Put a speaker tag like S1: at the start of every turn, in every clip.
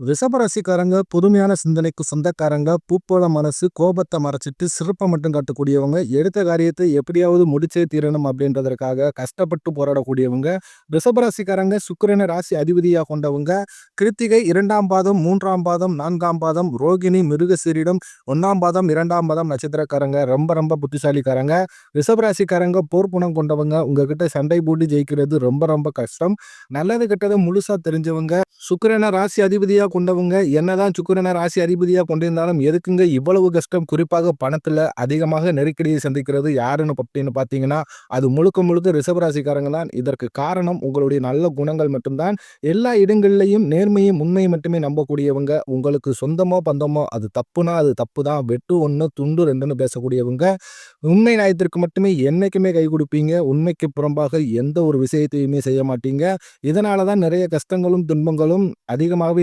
S1: ரிஷபராசிக்காரங்க புதுமையான சிந்தனைக்கு சொந்தக்காரங்க பூப்போல மனசு கோபத்தை மறைச்சிட்டு சிறப்பை மட்டும் காட்டக்கூடியவங்க எடுத்த காரியத்தை எப்படியாவது முடிச்சே தீரணும் அப்படின்றதற்காக கஷ்டப்பட்டு போராடக்கூடியவங்க ரிஷபராசிக்காரங்க சுக்கிரன ராசி அதிபதியாக கொண்டவங்க கிருத்திகை இரண்டாம் பாதம் மூன்றாம் பாதம் நான்காம் பாதம் ரோகிணி மிருகசீரிடம் ஒன்றாம் பாதம் இரண்டாம் பாதம் நட்சத்திரக்காரங்க ரொம்ப ரொம்ப புத்திசாலிக்காரங்க ரிஷபராசிக்காரங்க போர் கொண்டவங்க உங்ககிட்ட சண்டை போட்டு ஜெயிக்கிறது ரொம்ப ரொம்ப கஷ்டம் நல்லது கெட்டது முழுசா தெரிஞ்சவங்க சுக்கிரன ராசி அதிபதியாக கொண்டவங்க என்னதான் சுக்கிரன ராசி அதிபதியாக கொண்டிருந்தாலும் எதுக்குங்க இவ்வளவு கஷ்டம்? குறிப்பாக பணத்தில் அதிகமாக நெருக்கடியை சந்திக்கிறது யாருன்னு அப்படின்னு பார்த்தீங்கன்னா அது முழுக்க முழுக்க ரிஷபராசிக்காரங்க தான். இதற்கு காரணம் உங்களுடைய நல்ல குணங்கள் மட்டும்தான். எல்லா இடங்கள்லையும் நேர்மையும் உண்மையை மட்டுமே நம்பக்கூடியவங்க. உங்களுக்கு சொந்தமோ பந்தமோ அது தப்புனா அது தப்பு தான் வெட்டு ஒன்று துண்டு ரெண்டுன்னு பேசக்கூடியவங்க. உண்மை நியாயத்திற்கு மட்டுமே என்னைக்குமே கை கொடுப்பீங்க. உண்மைக்கு புறம்பாக எந்த ஒரு விஷயத்தையுமே செய்ய மாட்டீங்க. இதனால தான் நிறைய கஷ்டங்களும் துன்பங்களும் அதிகமாகவே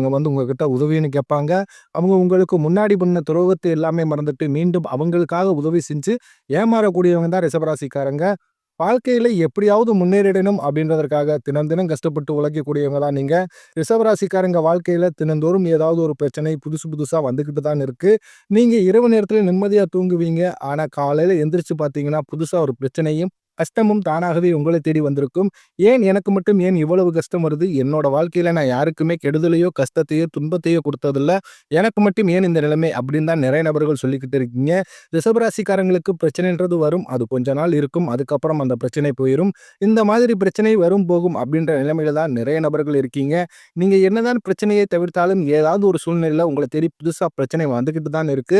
S1: அவங்க வந்து உங்ககிட்ட உதவின்னு கேட்பாங்க. அவங்க உங்களுக்கு முன்னாடி பண்ண துரோகத்தை எல்லாமே மறந்துட்டு மீண்டும் அவங்களுக்காக உதவி செஞ்சு ஏமாறக்கூடியவங்க தான் ரிசபராசிக்காரங்க வாழ்க்கையில எப்படியாவது முன்னேறிடணும் அப்படின்றதற்காக தினம் தினம் கஷ்டப்பட்டு உழைக்கக்கூடியவங்க தான் நீங்க. ரிசவராசிக்காரங்க வாழ்க்கையில தினந்தோறும் ஏதாவது ஒரு பிரச்சனை புதுசு புதுசா வந்துகிட்டு தான் இருக்கு. நீங்க இரவு நேரத்துல நிம்மதியா தூங்குவீங்க. ஆனா காலையில எந்திரிச்சு பாத்தீங்கன்னா புதுசா ஒரு பிரச்சனையும் கஷ்டமும் தானாகவே உங்களை தேடி வந்திருக்கும். ஏன் எனக்கு மட்டும் ஏன் இவ்வளவு கஷ்டம் வருது? என்னோட வாழ்க்கையில நான் யாருக்குமே கெடுதலையோ கஷ்டத்தையோ துன்பத்தையோ கொடுத்ததில்ல. எனக்கு மட்டும் ஏன் இந்த நிலைமை அப்படின்னு தான் நிறைய நபர்கள் சொல்லிக்கிட்டு இருக்கீங்க. ரிசபராசிக்காரங்களுக்கு பிரச்சனைன்றது வரும். அது கொஞ்ச நாள் இருக்கும். அதுக்கப்புறம் அந்த பிரச்சனை போயிடும் இந்த மாதிரி பிரச்சனை வரும் போகும் அப்படின்ற நிலைமையில தான் நிறைய நபர்கள் இருக்கீங்க. நீங்க என்னதான் பிரச்சனையை தவிர்த்தாலும் ஏதாவது ஒரு சூழ்நிலையில உங்களை தேடி புதுசா பிரச்சனை வந்துகிட்டு தான் இருக்கு.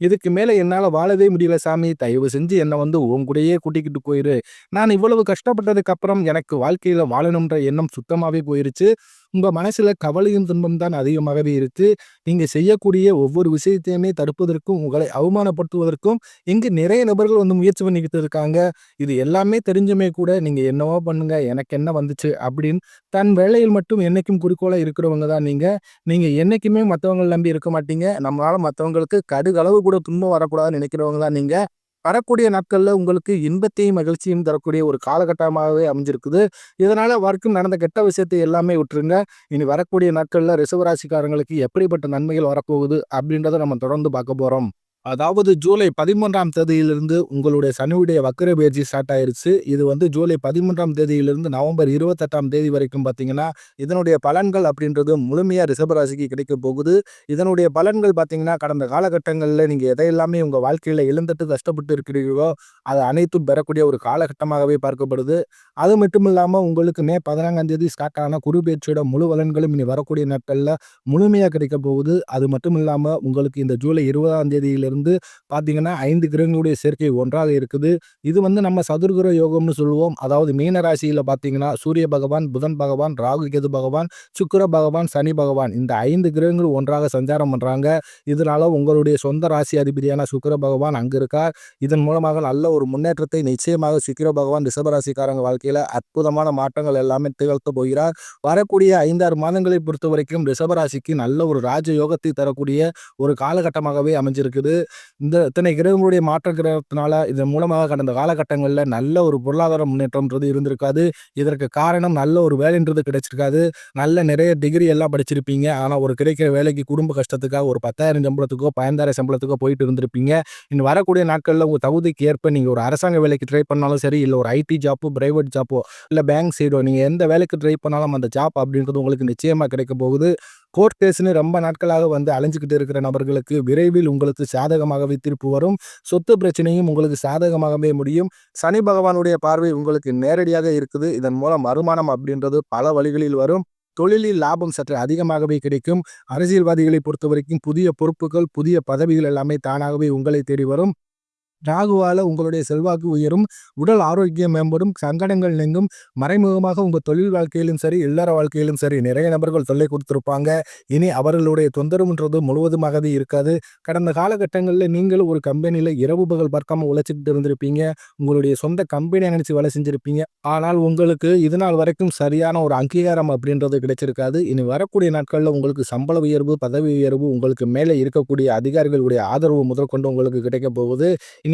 S1: இதுக்கு மேலே என்னால் வாழவே முடியல சாமி. தயவு செஞ்சு என்னை வந்து உன் கூடயே கூட்டிக்கிட்டு போயிரு. நான் இவ்வளவு கஷ்டப்பட்டதுக்கு அப்புறம் எனக்கு வாழ்க்கையில் வாழணுன்ற எண்ணம் சுத்தமாகவே போயிருச்சு. உங்கள் மனசில் கவலையும் துன்பம் தான் அதிகமாகவே இருக்கு. நீங்கள் செய்யக்கூடிய ஒவ்வொரு விஷயத்தையுமே தடுப்பதற்கும் உங்களை அவமானப்படுத்துவதற்கும் இங்கு நிறைய நபர்கள் வந்து முயற்சி பண்ணிக்கிட்டு இருக்காங்க. இது எல்லாமே தெரிஞ்சுமே கூட நீங்கள் என்னவோ பண்ணுங்க எனக்கு என்ன வந்துச்சு அப்படின்னு தன் வேலையில் மட்டும் என்றைக்கும் குறிக்கோளாக இருக்கிறவங்க தான் நீங்கள் நீங்கள் என்றைக்குமே மற்றவங்களை நம்பி இருக்க மாட்டீங்க. நம்மளால் மற்றவங்களுக்கு கடுகளவு கூட துன்பம் வரக்கூடாதுன்னு நினைக்கிறவங்க தான் நீங்கள் வரக்கூடிய நாட்களில் உங்களுக்கு இன்பத்தையும் மகிழ்ச்சியும் தரக்கூடிய ஒரு காலகட்டமாகவே அமைஞ்சிருக்குது. இதனால் வரைக்கும் நடந்த கெட்ட விஷயத்தை எல்லாமே விட்டுருங்க. இனி வரக்கூடிய நாட்களில் ரிசவராசிக்காரங்களுக்கு எப்படிப்பட்ட நன்மைகள் வரப்போகுது அப்படின்றத நம்ம தொடர்ந்து பார்க்க போகிறோம் அதாவது ஜூலை பதிமூன்றாம் தேதியிலிருந்து உங்களுடைய சனியுடைய வக்கர பயிற்சி ஸ்டார்ட் ஆயிருச்சு. இது வந்து ஜூலை பதிமூன்றாம் தேதியிலிருந்து நவம்பர் இருபத்தெட்டாம் தேதி வரைக்கும் பார்த்தீங்கன்னா இதனுடைய பலன்கள் அப்படின்றது முழுமையாக ரிஷபராசிக்கு கிடைக்க போகுது. இதனுடைய பலன்கள் பார்த்தீங்கன்னா கடந்த காலகட்டங்களில் நீங்கள் எதையெல்லாமே உங்கள் வாழ்க்கையில் இழந்துட்டு கஷ்டப்பட்டு இருக்கிறீர்களோ அது அனைத்தும் பெறக்கூடிய ஒரு காலகட்டமாகவே பார்க்கப்படுது. அது மட்டும் இல்லாமல் உங்களுக்கு மே பதினான்காம் தேதி ஸ்டார்ட் ஆன குரு பயிற்சியோட முழு பலன்களும் இனி வரக்கூடிய நாட்களில் முழுமையாக கிடைக்க போகுது. அது மட்டும் இல்லாமல் உங்களுக்கு இந்த ஜூலை இருபதாம் தேதியிலிருந்து இருந்து பார்த்தீங்கன்னா ஐந்து கிரகங்களுடைய சேர்க்கை ஒன்றாக இருக்குது. இது வந்து நம்ம சதுர்கிர யோகம்னு சொல்லுவோம். அதாவது மீன ராசியில் பார்த்தீங்கன்னா சூரிய பகவான் புதன் பகவான் ராகு கேது பகவான் சுக்கர பகவான் சனி பகவான் இந்த ஐந்து கிரகங்கள் ஒன்றாக சஞ்சாரம் பண்ணுறாங்க இதனால உங்களுடைய சொந்த ராசி அதிபதியான சுக்கர பகவான் அங்கே இருக்கார். இதன் மூலமாக நல்ல ஒரு முன்னேற்றத்தை நிச்சயமாக சுக்கிர பகவான் ரிஷபராசிக்காரங்க வாழ்க்கையில் அற்புதமான மாற்றங்கள் எல்லாமே திகழ்த்த போகிறார். வரக்கூடிய ஐந்தாறு மாதங்களை பொறுத்த வரைக்கும் ரிஷபராசிக்கு நல்ல ஒரு ராஜ யோகத்தை தரக்கூடிய ஒரு காலகட்டமாகவே அமைஞ்சிருக்குது. இந்த இத்தனை கிரகங்களுடைய மாற்ற கிரகத்தினால இதன் மூலமாக கடந்த காலகட்டங்களில் நல்ல ஒரு பொருளாதார முன்னேற்றம்ன்றது இருந்திருக்காது. இதற்கு காரணம் நல்ல ஒரு வேலைன்றது கிடைச்சிருக்காது. நல்ல நிறைய டிகிரி எல்லாம் படிச்சிருப்பீங்க. ஆனால் ஒரு கிடைக்கிற வேலைக்கு குடும்ப கஷ்டத்துக்காக ஒரு பத்தாயிரம் சம்பளத்துக்கோ பதினந்தாயிரம் சம்பளத்துக்கோ போயிட்டு இருந்திருப்பீங்க. இன்னும் வரக்கூடிய நாட்களில் உங்கள் தகுதிக்கு ஏற்ப நீங்கள் ஒரு அரசாங்க வேலைக்கு ட்ரை பண்ணாலும் சரி இல்லை ஒரு ஐடி ஜாப்போ பிரைவேட் ஜாப்போ இல்லை பேங்க் சைடோ நீங்கள் எந்த வேலைக்கு ட்ரை பண்ணாலும் அந்த ஜாப் அப்படின்றது உங்களுக்கு நிச்சயமாக கிடைக்க போகுது. கோர்ட் கேஸ்னு ரொம்ப நாட்களாக வந்து அலைஞ்சிக்கிட்டு இருக்கிற நபர்களுக்கு விரைவில் உங்களுக்கு சாதகமாகவே தீர்ப்பு வரும். சொத்து பிரச்சனையும் உங்களுக்கு சாதகமாகவே முடியும். சனி பகவானுடைய பார்வை உங்களுக்கு நேரடியாக இருக்குது. இதன் மூலம் வருமானம் அப்படின்றது பல வழிகளில் வரும். தொழிலில் லாபம் சற்று அதிகமாகவே கிடைக்கும். அரசியல்வாதிகளை பொறுத்த வரைக்கும் புதிய பொறுப்புகள் புதிய பதவிகள் எல்லாமே தானாகவே உங்களை தேடி வரும். ராகுவால உங்களுடைய செல்வாக்கு உயரும் உடல் ஆரோக்கியம் மேம்படும் சங்கடங்கள் நீங்கும் மறைமுகமாக உங்கள் தொழில் வாழ்க்கையிலும் சரி இல்லற வாழ்க்கையிலும் சரி நிறைய நபர்கள் தொல்லை கொடுத்துருப்பாங்க. இனி அவர்களுடைய தொந்தரவுன்றது முழுவதுமாகவே இருக்காது. கடந்த காலகட்டங்களில் நீங்களும் ஒரு கம்பெனியில் இரவு பகல் பார்க்காம உழைச்சிக்கிட்டு இருந்திருப்பீங்க. உங்களுடைய சொந்த கம்பெனியை நினைச்சு வேலை செஞ்சிருப்பீங்க. ஆனால் உங்களுக்கு இது நாள் வரைக்கும் சரியான ஒரு அங்கீகாரம் அப்படின்றது கிடைச்சிருக்காது. இனி வரக்கூடிய நாட்களில் உங்களுக்கு சம்பள உயர்வு பதவி உயர்வு உங்களுக்கு மேலே இருக்கக்கூடிய அதிகாரிகளுடைய ஆதரவு முதற்கொண்டு உங்களுக்கு கிடைக்க போகுது. இனி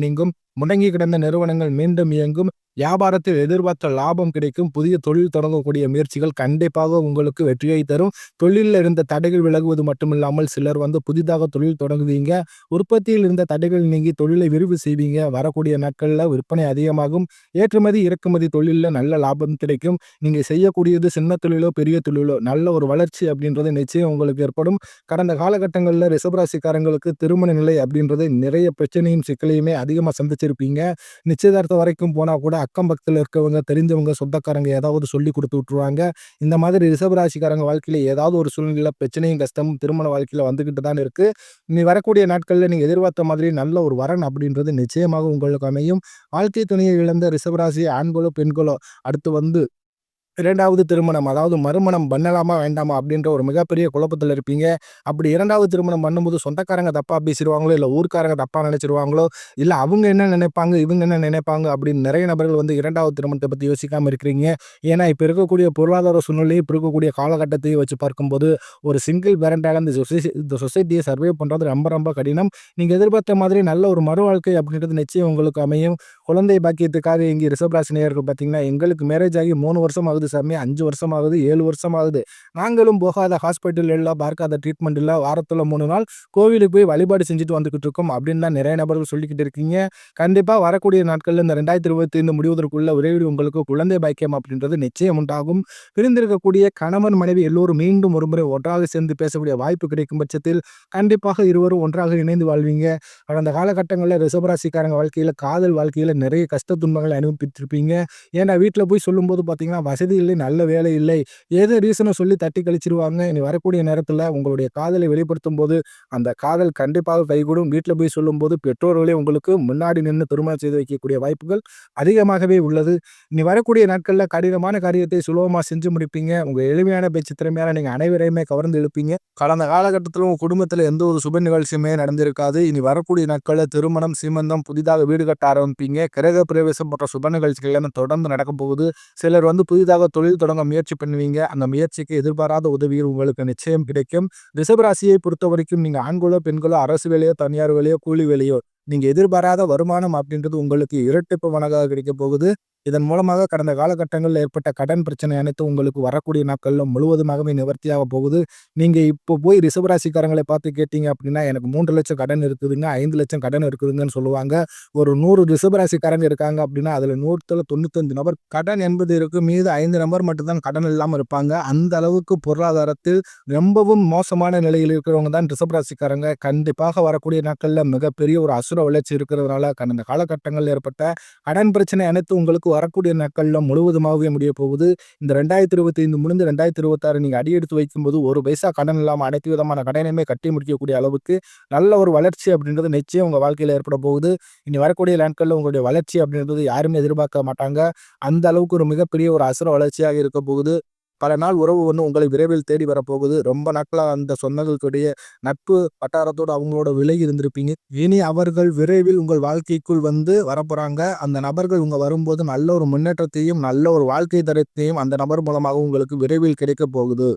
S1: நீங்கும். முடங்கி கிடந்த நிறுவனங்கள் மீண்டும் இயங்கும். வியாபாரத்தில் எதிர்பார்த்த லாபம் கிடைக்கும். புதிய தொழில் தொடங்கக்கூடிய முயற்சிகள் கண்டிப்பாக உங்களுக்கு வெற்றியை தரும். தொழிலில் இருந்த தடைகள் விலகுவது மட்டுமில்லாமல் சிலர் வந்து புதிதாக தொழில் தொடங்குவீங்க. உற்பத்தியில் இருந்த தடைகள் நீங்கி தொழிலை விரிவு செய்வீங்க. வரக்கூடிய நாட்களில் விற்பனை அதிகமாகும். ஏற்றுமதி இறக்குமதி தொழிலில் நல்ல லாபம் கிடைக்கும். நீங்கள் செய்யக்கூடியது சின்ன தொழிலோ பெரிய தொழிலோ நல்ல ஒரு வளர்ச்சி அப்படின்றது நிச்சயம் உங்களுக்கு ஏற்படும். கடந்த காலகட்டங்களில் ரிசபராசிக்காரங்களுக்கு திருமண நிலை அப்படின்றது நிறைய பிரச்சனையும் சிக்கலையுமே அதிகமாக சந்திச்சிருப்பீங்க. நிச்சயதார்த்தம் வரைக்கும் போனால் கூட அக்கம் பக்கத்தில் இருக்கவங்க தெரிஞ்சவங்க சொந்தக்காரங்க ஏதாவது சொல்லி கொடுத்து விட்ருவாங்க இந்த மாதிரி ரிசர்வராசிக்காரங்க வாழ்க்கையில் ஏதாவது ஒரு சூழ்நிலை பிரச்சனையும் கஷ்டமும் திருமண வாழ்க்கையில் வந்துக்கிட்டு தான் இருக்குது நீ வரக்கூடிய நாட்களில் நீங்கள் எதிர்பார்த்த மாதிரி நல்ல ஒரு வரன் அப்படின்றது நிச்சயமாக உங்களுக்கு அமையும். வாழ்க்கை துணையை இழந்த ரிசர்வராசி ஆண்களோ பெண்களோ அடுத்து வந்து இரண்டாவது திருமணம் அதாவது மறுமணம் பண்ணலாமா வேண்டாமா அப்படின்ற ஒரு மிகப்பெரிய குழப்பத்தில் இருப்பீங்க. அப்படி இரண்டாவது திருமணம் பண்ணும்போது சொந்தக்காரங்க தப்பாக பேசிடுவாங்களோ இல்லை ஊருக்காரங்க தப்பாக நினச்சிருவாங்களோ இல்லை அவங்க என்ன நினைப்பாங்க இவங்க என்ன நினைப்பாங்க அப்படின்னு நிறைய நபர்கள் வந்து இரண்டாவது திருமணத்தை பற்றி யோசிக்காமல் இருக்கிறீங்க. ஏன்னா இப்போ இருக்கக்கூடிய பொருளாதார சூழ்நிலையை இப்போ இருக்கக்கூடிய காலகட்டத்தையும் வச்சு பார்க்கும்போது ஒரு சிங்கிள் பேரண்டாக இந்த சொசைட்டி இந்த சொசைட்டியை சர்வே பண்ணுறது ரொம்ப ரொம்ப கடினம். நீங்கள் எதிர்பார்த்த மாதிரி நல்ல ஒரு மறு வாழ்க்கை அப்படின்றது நிச்சயம் உங்களுக்கு அமையும். குழந்தை பாக்கியத்துக்காக இங்கே ரிசர்வ் நேயர்கள் பார்த்தீங்கன்னா எங்களுக்கு மேரேஜ் ஆகி மூணு வருஷம் ஆகுது. சாமி அஞ்சு வருஷம் ஆகுது ஏழு வருஷம் ஆகுது நாங்களும் போகாத ஹாஸ்பிட்டல் எல்லாம் பார்க்காத ட்ரீட்மெண்ட் இல்லை வாரத்தில் மூணு நாள் கோவிலுக்கு போய் வழிபாடு செஞ்சுட்டு வந்துக்கிட்டு இருக்கோம் அப்படின்னு தான் நிறைய நபர்கள் சொல்லிக்கிட்டு இருக்கீங்க. கண்டிப்பாக வரக்கூடிய நாட்களில் இந்த ரெண்டாயிரத்தி இருபத்தி ஐந்து முடிவதற்குள்ள விரைவில் உங்களுக்கு குழந்தை பாக்கியம் அப்படின்றது நிச்சயம் உண்டாகும். பிரிந்திருக்கக்கூடிய கணவன் மனைவி எல்லோரும் மீண்டும் ஒருமுறை ஒன்றாக சேர்ந்து பேசக்கூடிய வாய்ப்பு கிடைக்கும் பட்சத்தில் கண்டிப்பாக இருவரும் ஒன்றாக இணைந்து வாழ்வீங்க. கடந்த காலகட்டங்களில் ரிசபராசிக்காரங்க வாழ்க்கையில் காதல் வாழ்க்கையில் நிறைய கஷ்ட துன்பங்களை அனுபவித்திருப்பீங்க. ஏன்னா வீட்டில் போய் சொல்லும்போது பார்த்தீங்கன்னா வசதி இல்லை நல்ல வேலை இல்லை ஏதோ ரீசனை சொல்லி தட்டி கழிச்சிருவாங்க. இனி வரக்கூடிய நேரத்தில் உங்களுடைய காதலை வெளிப்படுத்தும் போது அந்த காதல் கண்டிப்பாக கைகூடும். வீட்டில் போய் சொல்லும்போது பெற்றோர்களே உங்களுக்கு முன்னாடி நின்று திருமணம் செய்து வைக்கக்கூடிய வாய்ப்புகள் அதிகமாகவே உள்ளது. இனி வரக்கூடிய நாட்களில் கடினமான காரியத்தை சுலபமாக செஞ்சு முடிப்பீங்க. உங்கள் எளிமையான பேச்சு திறமையான நீங்கள் அனைவரையுமே கவர்ந்து எழுப்பீங்க கடந்த காலகட்டத்தில் உங்கள் குடும்பத்தில் எந்த ஒரு சுப நிகழ்ச்சியுமே நடந்திருக்காது. இனி வரக்கூடிய நாட்களில் திருமணம் சீமந்தம் புதிதாக வீடு கட்ட ஆரம்பிப்பீங்க. கிரக பிரவேசம் போன்ற சுப நிகழ்ச்சிகள் தொடர்ந்து நடக்க போகுது. சிலர் வந்து புதிதாக தொழில் தொடங்க முயற்சி பண்ணுவீங்க. அந்த முயற்சிக்கு எதிர்பாராத உதவிகள் உங்களுக்கு நிச்சயம் கிடைக்கும். ரிசபராசியை பொறுத்த வரைக்கும் நீங்கள் ஆண்களோ பெண்களோ அரசு வேலையோ தனியார் வேலையோ கூலி வேலையோ நீங்கள் எதிர்பாராத வருமானம் அப்படின்றது உங்களுக்கு இரட்டிப்பு மனதாக கிடைக்க போகுது. இதன் மூலமாக கடந்த காலகட்டங்களில் ஏற்பட்ட கடன் பிரச்சனை அனைத்து உங்களுக்கு வரக்கூடிய நாட்களில் முழுவதுமாகவே நிவர்த்தியாக போகுது. நீங்கள் இப்போ போய் ரிசவராசிக்காரங்களை பார்த்து கேட்டீங்க அப்படின்னா எனக்கு மூன்று லட்சம் கடன் இருக்குதுங்க ஐந்து லட்சம் கடன் இருக்குதுங்கன்னு சொல்லுவாங்க. ஒரு நூறு ரிசவராசிக்காரங்க இருக்காங்க அப்படின்னா அதில் நூற்றில் தொண்ணூத்தஞ்சு நபர் கடன் என்பது இருக்கும். மீது ஐந்து நபர் மட்டும்தான் கடன் இல்லாமல் இருப்பாங்க. அந்த அளவுக்கு பொருளாதாரத்தில் ரொம்பவும் மோசமான நிலையில் இருக்கிறவங்க தான் ரிசவராசிக்காரங்க கண்டிப்பாக வரக்கூடிய நாட்களில் மிகப்பெரிய ஒரு அசுர வளர்ச்சி இருக்கிறதுனால கடந்த காலகட்டங்களில் ஏற்பட்ட கடன் பிரச்சனை அனைத்து உங்களுக்கு வரக்கூடிய நாட்களில் முழுவதுமாகவே முடிய போகுது. இந்த ரெண்டாயிரத்தி இருபத்தி ஐந்து முடிந்து ரெண்டாயிரத்தி இருபத்தாறு நீங்கள் அடியெடுத்து வைக்கும்போது ஒரு பைசா கடன் இல்லாமல் அனைத்து விதமான கடனையுமே கட்டி முடிக்கக்கூடிய அளவுக்கு நல்ல ஒரு வளர்ச்சி அப்படின்றது நிச்சயம் உங்கள் வாழ்க்கையில் ஏற்பட போகுது. இனி வரக்கூடிய நாட்களில் உங்களுடைய வளர்ச்சி அப்படின்றது யாருமே எதிர்பார்க்க மாட்டாங்க. அந்த அளவுக்கு ஒரு மிகப்பெரிய ஒரு அசுர வளர்ச்சியாக இருக்க போகுது. பல நாள் உறவு ஒன்று உங்களை விரைவில் தேடி வரப்போகுது. ரொம்ப நாட்களாக அந்த சொந்தங்களுடைய நட்பு வட்டாரத்தோடு அவங்களோட விலகி இருந்திருப்பீங்க. இனி அவர்கள் விரைவில் உங்கள் வாழ்க்கைக்குள் வந்து வரப்போகிறாங்க அந்த நபர்கள் உங்கள் வரும்போது நல்ல ஒரு முன்னேற்றத்தையும் நல்ல ஒரு வாழ்க்கை தரத்தையும் அந்த நபர் மூலமாக உங்களுக்கு விரைவில் கிடைக்க போகுது.